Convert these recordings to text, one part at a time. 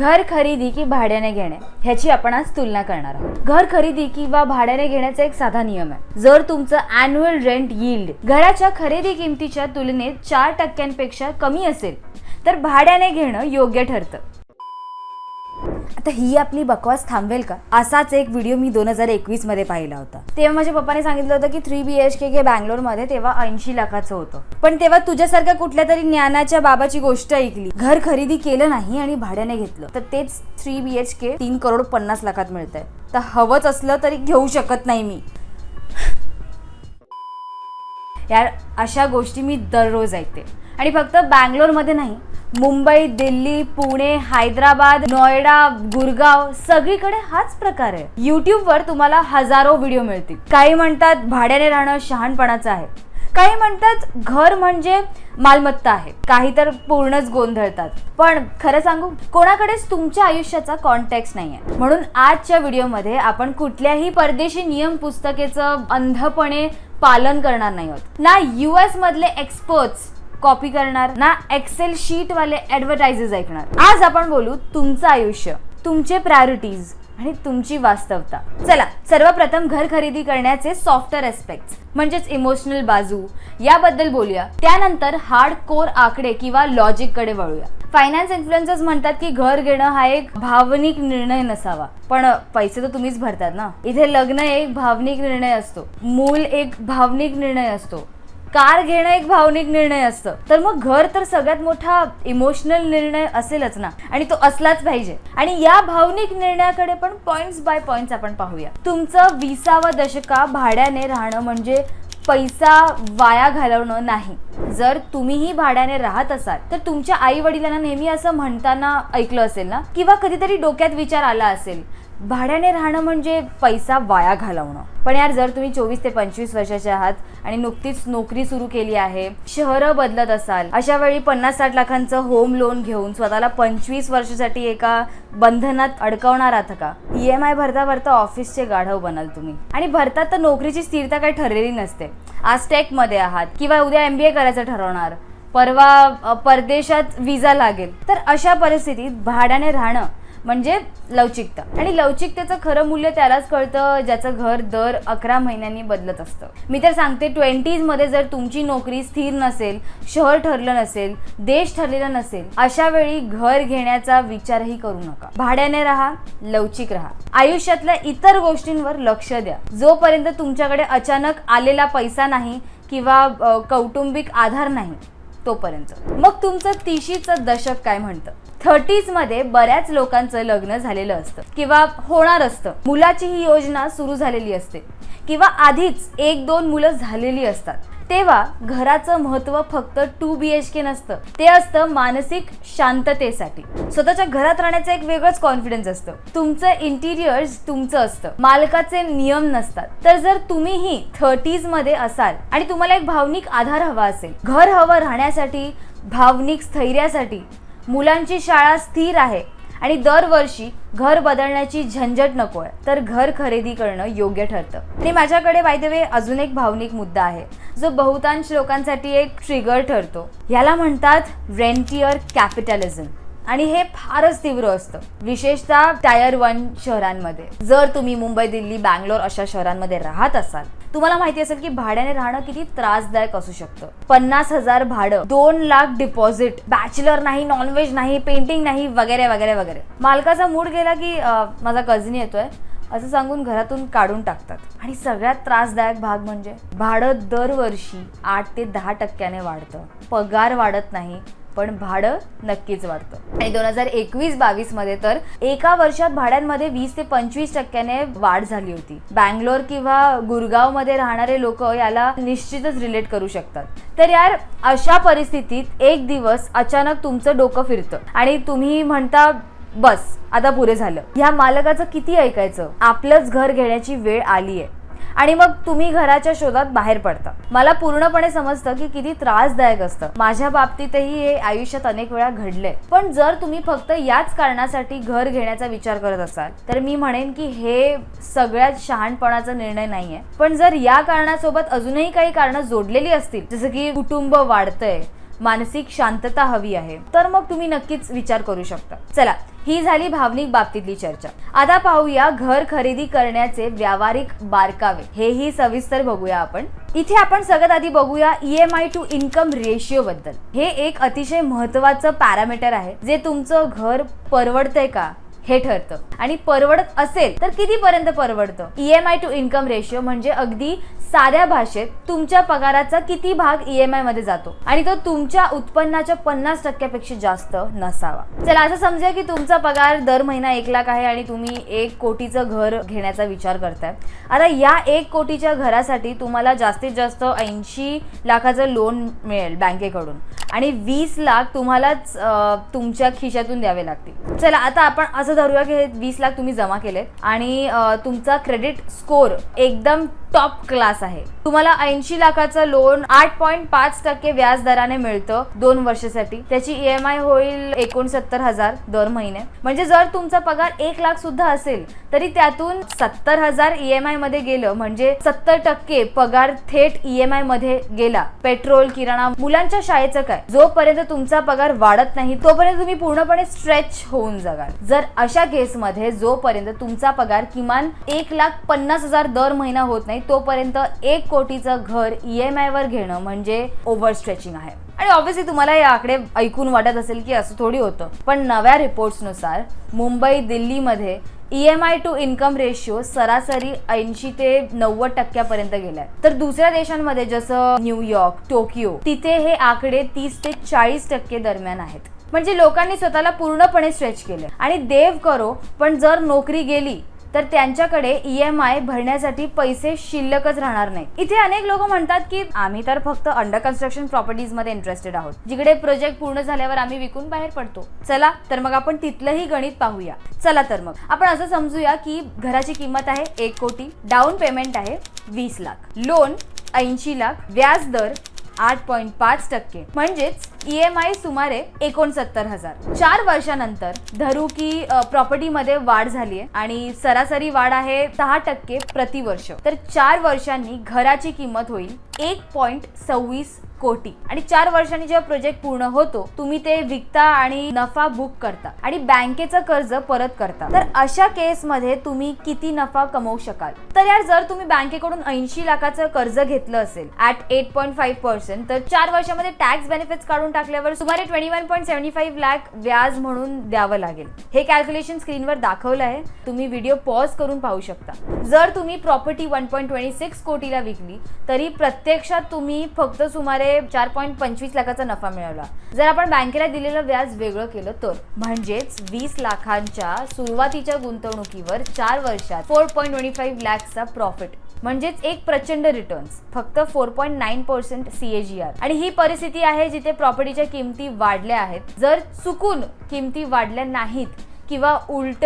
घर खरेदी की भाड्याने घेणे ह्याची आपण आज तुलना करणार आहोत. घर खरेदी किंवा भाड्याने घेण्याचा एक साधा नियम आहे. जर तुमचं अॅन्युअल रेंट यील्ड घराच्या खरेदी किमतीच्या तुलनेत चार टक्क्यांपेक्षा कमी असेल तर भाड्याने घेणं योग्य ठरतं. आता ही आपली बकवास थांबवेल का? असाच एक व्हिडिओ मी दोन हजार एकवीसमध्ये पाहिला होता. तेव्हा माझ्या पप्पाने सांगितलं होतं की थ्री बी एच के घे बँगलोरमध्ये तेव्हा ऐंशी लाखाचं होतं. पण तेव्हा तुझ्यासारख्या कुठल्या तरी ज्ञानाच्या बाबाची गोष्ट ऐकली. घर खरेदी केलं नाही आणि भाड्याने घेतलं. तर तेच थ्री बी एच के तीन करोड पन्नास लाखात मिळतंय. तर हवंच असलं तरी घेऊ शकत नाही मी. यार अशा गोष्टी मी दररोज ऐकते. आणि फक्त बँगलोरमध्ये नाही मुंबई दिल्ली पुणे हैदराबाद नोएडा गुरगाव सगळीकडे हाच प्रकार आहे. युट्यूबवर तुम्हाला हजारो व्हिडिओ मिळतील. काही म्हणतात भाड्याने राहणं शहाणपणाचं आहे. काही म्हणतात घर म्हणजे मालमत्ता आहे. काही तर पूर्णच गोंधळतात. पण खरं सांगू कोणाकडेच तुमच्या आयुष्याचा कॉन्टॅक्ट नाही आहे म्हणून आजच्या व्हिडिओमध्ये आपण कुठल्याही परदेशी नियम पुस्तकेचं अंधपणे पालन करणार नाही आहोत. ना यू मधले एक्सपर्ट्स कॉपी करणार ना एक्सेल शीट वाले ऍडव्हर्टाइजेस ऐकणार. आज आपण बोलू तुमचं आयुष्य तुमचे प्रायोरिटीज आणि तुमची वास्तवता. चला सर्वप्रथम घर खरेदी करण्याचे सॉफ्टवेअर एस्पेक्ट म्हणजेच इमोशनल बाजू याबद्दल बोलूया. त्यानंतर हार्ड कोर आकडे किंवा लॉजिककडे वळूया. फायनान्स इन्फ्लुएन्सर्स म्हणतात की घर घेणं हा एक भावनिक निर्णय नसावा. पण पैसे तर तुम्हीच भरतात ना? इथे लग्न एक भावनिक निर्णय असतो. मूल एक भावनिक निर्णय असतो. कार घेणं एक भावनिक निर्णय असतं. तर मग घर तर सगळ्यात मोठा इमोशनल निर्णय असेलच ना? आणि तो असलाच पाहिजे. आणि या भावनिक निर्णयाकडे पण पॉइंट्स बाय पॉइंट्स आपण पाहूया. तुमचं विसावं दशका भाड्याने राहणं म्हणजे पैसा वाया घालवणं नाही. जर तुम्हीही भाड्याने राहत असाल तर तुमच्या आई वडिलांना नेहमी असं म्हणताना ऐकलं असेल ना? किंवा कधीतरी डोक्यात विचार आला असेल भाड्याने राहणं म्हणजे पैसा वाया घालवणं. पण यार जर तुम्ही चोवीस ते पंचवीस वर्षाचे आहात आणि नुकतीच नोकरी सुरू केली आहे शहरं बदलत असाल अशा वेळी पन्नास साठ लाखांचं होम लोन घेऊन स्वतःला पंचवीस वर्षासाठी एका बंधनात अडकवणार आहात का? ई एम आय भरता भरता ऑफिसचे गाढव बनाल तुम्ही. आणि भरतात तर नोकरीची स्थिरता काही ठरलेली नसते. आज टेकमध्ये आहात किंवा उद्या एम बी ए करायचं ठरवणार. परवा परदेशात विजा लागेल. तर अशा परिस्थितीत भाड्याने राहणं म्हणजे लवचिकता. आणि लवचिकतेचं खरं मूल्य त्यालाच कळतं ज्याचं घर दर अकरा महिन्यांनी बदलत असतं. मी तर सांगते ट्वेंटीजमध्ये जर तुमची नोकरी स्थिर नसेल शहर ठरलं नसेल देश ठरलेला नसेल अशा वेळी घर घेण्याचा विचारही करू नका. भाड्याने राहा लवचिक राहा. आयुष्यातल्या इतर गोष्टींवर लक्ष द्या. जोपर्यंत तुमच्याकडे अचानक आलेला पैसा नाही किंवा कौटुंबिक आधार नाही तोपर्यंत. मग तुमचं तिशीचं दशक काय म्हणतं? थर्टीजमध्ये बऱ्याच लोकांचं लग्न झालेलं असतं. किंवा होणार असतं. मुलाची ही योजना सुरू झालेली असते. किंवा आधीच एक दोन मुलं झालेली असतात. तेव्हा घराचं महत्त्व फक्त टू बी एच के नसतं. ते असतं मानसिक शांततेसाठी. स्वतःच्या घरात राहण्याचं एक वेगळंच कॉन्फिडन्स असतं. तुमचं इंटिरियर्स तुमचं असतं. मालकाचे नियम नसतात. तर जर तुम्हीही थर्टीजमध्ये असाल आणि तुम्हाला एक भावनिक आधार हवा असेल घर हवं राहण्यासाठी भावनिक स्थैर्यासाठी मुलांची शाळा स्थिर आहे आणि दरवर्षी घर बदलण्याची झंझट नको आहे. तर घर खरेदी करणं योग्य ठरतं. आणि माझ्याकडे बाय वे अजून एक भावनिक मुद्दा आहे. जो बहुतांश लोकांसाठी एक ट्रिगर ठरतो. ह्याला म्हणतात रेंटियर कॅपिटलिझम आणि हे फारच तीव्र असतं. विशेषतः टायर वन शहरांमध्ये. जर तुम्ही मुंबई दिल्ली बँगलोर अशा शहरांमध्ये राहत असाल तुम्हाला माहिती असेल की भाड्याने राहणं किती त्रासदायक असू शकतं. पन्नास हजार भाडं दोन लाख डिपॉझिट बॅचलर नाही नॉनव्हेज नाही पेंटिंग नाही वगैरे वगैरे वगैरे. मालकाचा मूड गेला की माझा कझिन येतोय असं सांगून घरातून काढून टाकतात. आणि सगळ्यात त्रासदायक भाग म्हणजे भाडं दरवर्षी आठ ते दहा टक्क्याने वाढतं. पगार वाढत नाही पण भाडं नक्कीच वाढतं. आणि दोन हजार एकवीस बावीसमध्ये तर एका वर्षात भाड्यांमध्ये वीस ते पंचवीस टक्क्याने वाढ झाली होती. बँगलोर किंवा गुरगावमध्ये राहणारे लोक याला निश्चितच रिलेट करू शकतात. तर यार अशा परिस्थितीत एक दिवस अचानक तुमचं डोकं फिरतं. आणि तुम्ही म्हणता बस आता पुरे झालं. ह्या मालकाचं किती ऐकायचं? आपलंच घर घेण्याची वेळ आली आहे आणि मग तुम्ही घराच्या शोधात बाहेर पडता. मला पूर्णपणे समजतं की किती त्रासदायक असतं. माझ्या बाबतीतही हे आयुष्यात अनेक वेळा घडलंय. पण जर तुम्ही फक्त याच कारणासाठी घर घेण्याचा विचार करत असाल तर मी म्हणेन की हे सगळ्यात शहाणपणाचा निर्णय नाहीये. पण जर या कारणासोबत अजूनही काही कारणं जोडलेली असतील जसं की कुटुंब वाढतंय मानसिक शांतता हवी आहे तर मग तुम्ही नक्कीच विचार करू शकता. चला ही झाली भावनिक बाबतीतली चर्चा. आता पाहूया घर खरेदी करण्याचे व्यावहारिक बारकावे. हेही सविस्तर बघूया आपण. इथे आपण सगळ्यात आधी बघूया EMI E M I to income ratio बद्दल. हे एक अतिशय महत्वाचं पॅरामीटर आहे जे तुमचं घर परवडतंय का? हे ठरतं. आणि परवडत असेल तर कितीपर्यंत परवडतं? ईएमआय टू इन्कम रेशिओ म्हणजे अगदी साध्या भाषेत तुमच्या पगाराचा किती भाग ई एम आयमध्ये जातो आणि तो तुमच्या उत्पन्नाच्या पन्नास टक्क्यापेक्षा जास्त नसावा. चला असं समजा की तुमचा पगार दर महिना एक लाख आहे आणि तुम्ही एक कोटीचं घर घेण्याचा विचार करताय. आता या एक कोटीच्या घरासाठी तुम्हाला जास्तीत जास्त ऐंशी लाखाचं लोन मिळेल बँकेकडून आणि वीस लाख तुम्हालाच तुमच्या खिशातून द्यावे लागतील. चला आता आपण असं धरूया की हे वीस लाख तुम्ही जमा केलेत आणि तुमचा क्रेडिट स्कोर एकदम टॉप क्लास आहे तुम्हाला ऐंशी लाखाचं लोन आठ पॉईंट पाच टक्के व्याज दराने मिळतं दोन वर्षासाठी. त्याची ई एम आय होईल एकोणसत्तर हजार दर महिने. म्हणजे जर तुमचा पगार एक लाख सुद्धा असेल तरी त्यातून सत्तर हजार ई एममध्ये गेलं म्हणजे सत्तर टक्के पगार थेट ई एममध्ये गेला. पेट्रोल किराणा मुलांच्या शाळेचं काय? जोपर्यंत तुमचा पगार वाढत नाही तोपर्यंत तुम्ही पूर्णपणे स्ट्रेच होऊन जगाल जर अशा केसमध्ये जोपर्यंत तुमचा पगार किमान एक लाख पन्नास हजार दर महिना होत नाही तोपर्यंत एक कोटीचं घर ई एम आय वर घेणं म्हणजे ओव्हर स्ट्रेचिंग आहे. आणि ऑब्व्हियसली तुम्हाला हे आकडे ऐकून वाटत असेल की असं थोडी होतं. पण नव्या रिपोर्ट्सनुसार मुंबई दिल्लीमध्ये E M I to income ratio सरासरी ऐंशी ते नव्वद टक्क्यापर्यंत गेलाय. तर दुसऱ्या देशांमध्ये जसं न्यूयॉर्क टोकियो तिथे हे आकडे तीस ते चाळीस टक्के दरम्यान आहेत. म्हणजे लोकांनी स्वतःला पूर्णपणे स्ट्रेच केले आणि देव करो पण जर नोकरी गेली तर त्यांच्याकडे ई एम आय भरण्यासाठी पैसे शिल्लकच राहणार नाही. इथे अनेक लोक म्हणतात की आम्ही तर फक्त अंडर कन्स्ट्रक्शन प्रॉपर्टीजमध्ये इंटरेस्टेड आहोत. जिकडे प्रोजेक्ट पूर्ण झाल्यावर आम्ही विकून बाहेर पडतो. चला तर मग आपण तिथलंही गणित पाहूया. चला तर मग. आपण असं समजूया की घराची किंमत आहे एक कोटी डाऊन पेमेंट आहे वीस लाख. लोन ऐंशी लाख. व्याज दर आठ पॉईंट पाच टक्के. म्हणजेच ई एम आय सुमारे एकोणसत्तर हजार. चार वर्षानंतर धरू की प्रॉपर्टीमध्ये वाढ झाली आहे आणि सरासरी वाढ आहे सहा टक्के प्रतिवर्ष. तर चार वर्षांनी घराची किंमत होईल एक पॉईंट सव्वीस कोटी. आणि चार वर्षांनी जेव्हा प्रोजेक्ट पूर्ण होतो तुम्ही ते विकता आणि नफा बुक करता. आणि बँकेचं कर्ज परत करता. तर अशा केसमध्ये तुम्ही किती नफा कमवू शकाल? तर यार जर तुम्ही बँकेकडून ऐंशी लाखाचं कर्ज घेतलं असेल at eight point five percent तर चार वर्षामध्ये टॅक्स बेनिफिट्स काढून टाकल्यावर सुमारे twenty one point seventy five lakh व्याज म्हणून द्यावं लागेल. हे कॅल्क्युलेशन स्क्रीनवर दाखवलं आहे. तुम्ही व्हिडिओ पॉज करून पाहू शकता. जर तुम्ही property one point twenty six कोटीला विकली तरी प्रत्यक्षात तुम्ही फक्त सुमारे चार पॉईंट पंचवीस लाखाचा नफा मिळवला जर आपण बँकेला दिलेलं व्याज वेगळं केलं तर? म्हणजेच वीस लाखांच्या सुरुवातीच्या गुंतवणुकीवर चार वर्षात फोर पॉईंट ट्वेंटी फाईव्ह लॅक्सचा प्रॉफिट. म्हणजेच एक प्रचंड रिटर्न्स. फक्त four point nine percent CAGR आणि ही परिस्थिती आहे जिथे प्रॉपर्टीच्या किमती वाढल्या आहेत. जर चुकून किमती वाढल्या नाहीत किंवा उलट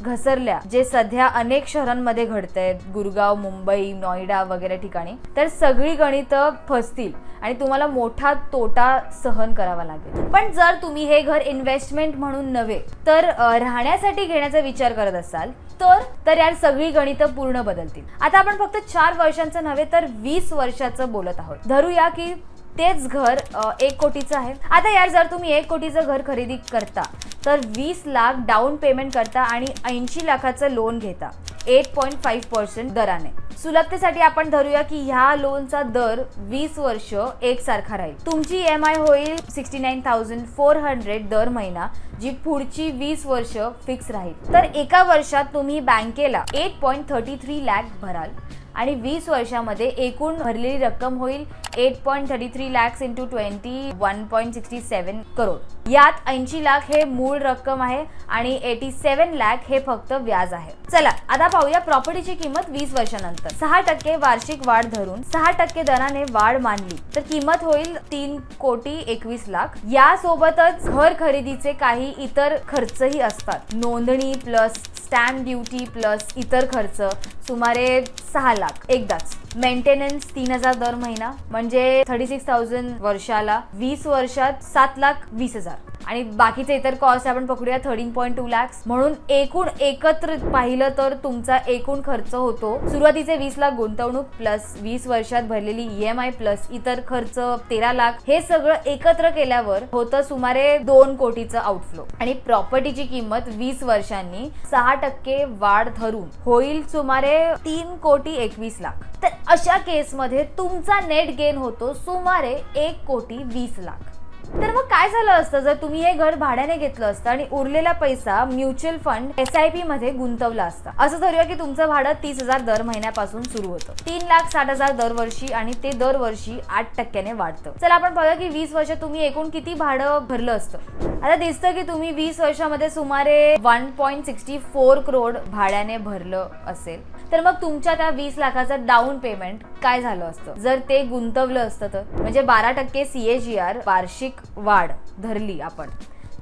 घसरल्या जे सध्या अनेक शहरांमध्ये घडत आहेत गुरगाव मुंबई नोएडा वगैरे ठिकाणी तर सगळी गणितं फसतील आणि तुम्हाला मोठा तोटा सहन करावा लागेल. पण जर तुम्ही हे घर इन्व्हेस्टमेंट म्हणून नव्हे तर राहण्यासाठी घेण्याचा विचार करत असाल तर तर यार सगळी गणितं पूर्ण बदलतील. आता आपण फक्त चार वर्षांचं नव्हे तर वीस वर्षाचं बोलत आहोत. धरूया की तेच घर एक कोटीचं आहे. आता यार जर तुम्ही एक कोटीचं घर खरेदी करता तर वीस लाख डाऊन पेमेंट करता आणि ऐंशी लाखाचं लोन घेता. एट पॉईंट फाईव्ह पर्सेंट दराने. सुलभतेसाठी आपण धरूया की ह्या लोनचा दर वीस वर्ष एकसारखा राहील. तुमची ई एम आय होईल sixty nine thousand four hundred दर महिना जी पुढची वीस वर्ष फिक्स राहील. तर एका वर्षात तुम्ही बँकेला eight point thirty three lakh भराल आणि वीस वर्षामध्ये एकूण भरलेली रक्कम होईल eight point thirty three lakhs into twenty one point sixty seven crore यात ऐंशी लाख हे मूळ रक्कम आहे आणि एटी सेवन लॅक हे फक्त व्याज आहे. चला आता पाहूया प्रॉपर्टीची किंमत वीस वर्षानंतर. सहा टक्के वार्षिक वाढ धरून सहा टक्के दराने वाढ मानली तर किंमत होईल तीन कोटी एकवीस लाख. यासोबतच घर खरेदीचे काही इतर खर्चही असतात. नोंदणी प्लस स्टॅम्प ड्युटी प्लस इतर खर्च सुमारे सहा लाख. एकदाच. मेंटेनन्स तीन हजार दर महिना म्हणजे थर्टी सिक्स थाउजंड वर्षाला वीस वर्षात सात लाख वीस हजार. आणि बाकीचे इतर कॉस्ट आपण पकडूया थर्टीन पॉईंट टू लॅक्स म्हणून एकूण एकत्र पाहिलं तर तुमचा एकूण खर्च होतो सुरुवातीचे वीस लाख गुंतवणूक प्लस वीस वर्षात भरलेली ई एम आय प्लस इतर खर्च तेरा लाख हे सगळं एकत्र केल्यावर होतं सुमारे दोन कोटीचं आउटफ्लो आणि प्रॉपर्टीची किंमत वीस वर्षांनी सहा टक्के वाढ धरून होईल सुमारे तीन कोटी एकवीस लाख. तर अशा केसमध्ये तुमचा नेट गेन होतो सुमारे एक कोटी वीस लाख. तर मग काय झालं असतं? जर तुम्ही हे घर भाड्याने घेतलं असतं आणि उरलेला पैसा mutual fund S I P मध्ये गुंतवला असता असं धरूया की तुमचं भाडं तीस हजार दर महिन्यापासून सुरू होतं. तीन लाख साठ हजार दरवर्षी आणि ते दरवर्षी आठ टक्क्याने वाढतं. चला आपण बघा की वीस वर्ष तुम्ही एकूण किती भाडं भरलं असतं. आता दिसतं की तुम्ही वीस वर्षामध्ये सुमारे one point sixty four crore भाड्याने भरलं असेल. तर मग तुमच्या त्या वीस लाखाचं डाऊन पेमेंट काय झालं असतं? जर ते गुंतवलं असतं तर? म्हणजे बारा टक्के सी ए जी आर वार्षिक वाढ धरली आपण.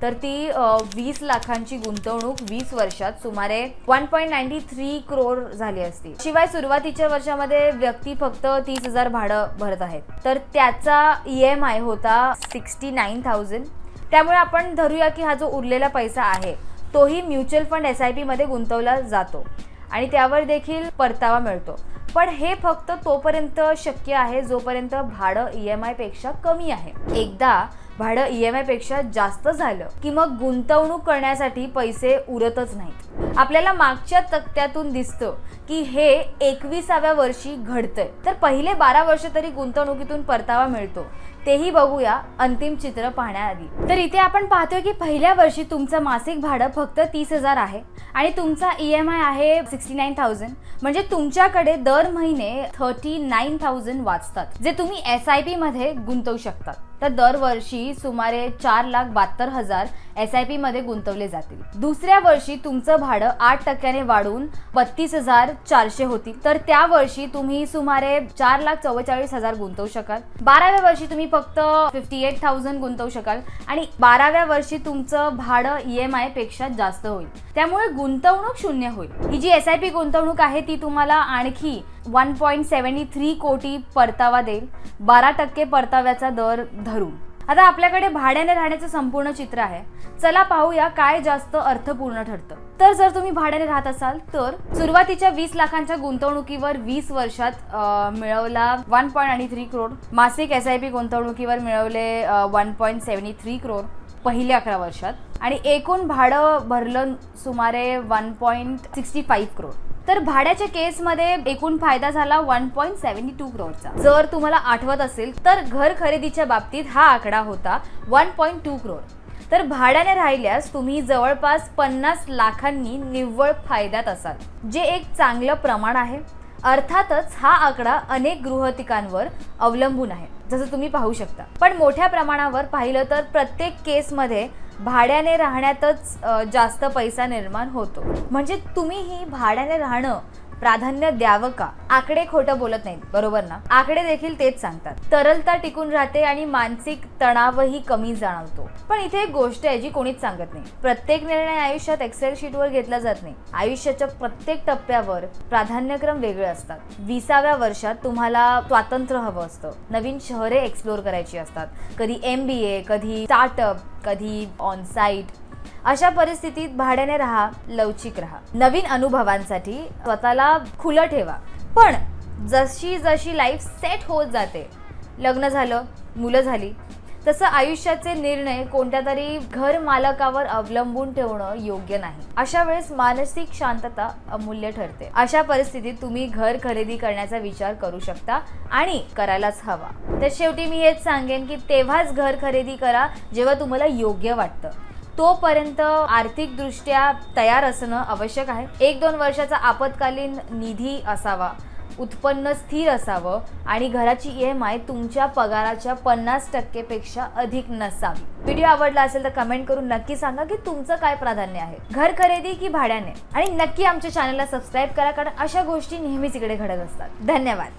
तर ती वीस लाखांची गुंतवणूक वीस वर्षात सुमारे one point ninety three crore झाली असती. शिवाय सुरुवातीच्या वर्षामध्ये व्यक्ती फक्त तीस हजार भाडं भरत आहेत. तर त्याचा ई एम आय होता सिक्स्टी नाईन थाउजंड त्यामुळे आपण धरूया की हा जो उरलेला पैसा आहे तोही म्युच्युअल फंड एस आय पीमध्ये गुंतवला जातो. आणि त्यावर देखील परतावा मिळतो. पण हे फक्त तोपर्यंत शक्य आहे जोपर्यंत भाडं ई एम आयपेक्षा कमी आहे. एकदा भाडं ई एम आयपेक्षा जास्त झालं की मग गुंतवणूक करण्यासाठी पैसे उरतच नाहीत. आपल्याला मागच्या तक्त्यातून दिसतं की हे एकविसाव्या वर्षी घडतंय. तर पहिले बारा वर्ष तरी गुंतवणुकीतून परतावा मिळतो. तेही बघूया अंतिम चित्र पाहण्याआधी. तर इथे आपण पाहतोय की पहिल्या वर्षी तुमचं मासिक भाडं फक्त तीस हजार आहे आणि तुमचा ई एम आय आहे सिक्स्टी नाईन थाउजंड म्हणजे तुमच्याकडे दर महिने थर्टी नाईन थाउजंड वाचतात जे तुम्ही एस आय पी मध्ये गुंतवू शकतात तर दरवर्षी सुमारे चार लाख बहात्तर हजार एस आय पी मध्ये गुंतवले जातील. दुसऱ्या वर्षी तुमचं भाडं आठ टक्क्याने वाढून बत्तीस हजार चारशे होतील. तर त्या वर्षी तुम्ही सुमारे चार लाख चव्वेचाळीस हजार गुंतवू शकाल. बाराव्या वर्षी तुम्ही फक्त फिफ्टी एट थाउजंड गुंतवू शकाल आणि बाराव्या वर्षी तुमचं भाडं ई एम आयपेक्षा जास्त होईल. त्यामुळे गुंतवणूक शून्य होईल. ही जी एस आय पी गुंतवणूक आहे ती तुम्हाला आणखी वन पॉईंट सेव्हन्टी थ्री कोटी परतावा देईल. बारा टक्के परताव्याचा दर धरून. आता आपल्याकडे भाड्याने राहण्याचं संपूर्ण चित्र आहे. चला पाहूया काय जास्त अर्थपूर्ण ठरतं. तर जर तुम्ही भाड्याने राहत असाल तर सुरुवातीच्या वीस लाखांच्या गुंतवणुकीवर वीस वर्षात मिळवला वन पॉईंट आणि थ्री करोड मासिक एस आय पी गुंतवणुकीवर मिळवले one point seventy three crore पहिल्या अकरा वर्षात. आणि एकूण भाडं भरलं सुमारे one point sixty five crore तर भाड्याच्या केसमध्ये एकूण फायदा झाला वन पॉईंट सेव्हन्टी टू क्रोडचा जर तुम्हाला आठवत असेल तर घर खरेदीच्या बाबतीत हा आकडा होता वन पॉईंट टू क्रोड तर भाड्याने राहिल्यास तुम्ही जवळपास पन्नास लाखांनी निव्वळ फायद्यात असाल जे एक चांगलं प्रमाण आहे. अर्थातच हा आकडा अनेक गृहतिकांवर अवलंबून आहे जसं तुम्ही पाहू शकता. पण मोठ्या प्रमाणावर पाहिलं तर प्रत्येक केसमध्ये भाड्याने राहण्यातच जास्त पैसा निर्माण होतो. म्हणजे तुम्हीही भाड्याने राहणं प्राधान्य द्यावं का? आकडे खोटं बोलत नाहीत बरोबर ना? आकडे देखील तेच सांगतात. तरलता टिकून राहते आणि मानसिक तणावही कमी जाणवतो. पण इथे एक गोष्ट आहे जी कोणीच सांगत नाही. प्रत्येक निर्णय आयुष्यात एक्सेल शीटवर घेतला जात नाही. आयुष्याच्या प्रत्येक टप्प्यावर प्राधान्यक्रम वेगळे असतात. विसाव्या वर्षात तुम्हाला स्वातंत्र्य हवं असतं. नवीन शहरे एक्सप्लोर करायची असतात. कधी एम बी ए कधी स्टार्टअप कधी ऑन साईट अशा परिस्थितीत भाड्याने राहा लवचिक राहा. नवीन अनुभवांसाठी स्वतःला खुलं ठेवा. पण जशी जशी लाईफ सेट होत जाते लग्न झालं मुलं झाली तसं आयुष्याचे निर्णय कोणत्या तरी घर मालकावर अवलंबून ठेवणं योग्य नाही. अशा वेळेस मानसिक शांतता अमूल्य ठरते. अशा परिस्थितीत तुम्ही घर खरेदी करण्याचा विचार करू शकता आणि करायलाच हवा. तर शेवटी मी हेच सांगेन की तेव्हाच घर खरेदी करा जेव्हा तुम्हाला योग्य वाटतं. तोपर्यंत आर्थिकदृष्ट्या तयार असणं आवश्यक आहे. एक दोन वर्षाचा आपत्कालीन निधी असावा उत्पन्न स्थिर असावं आणि घराची ई एम आय तुमच्या पगाराच्या पन्नास टक्केपेक्षा अधिक नसावी. व्हिडिओ आवडला असेल तर कमेंट करून नक्की सांगा की तुमचं काय प्राधान्य आहे. घर खरेदी की भाड्याने? आणि नक्की आमच्या चॅनलला सबस्क्राईब करा कारण अशा गोष्टी नेहमीच इकडे घडत असतात. धन्यवाद.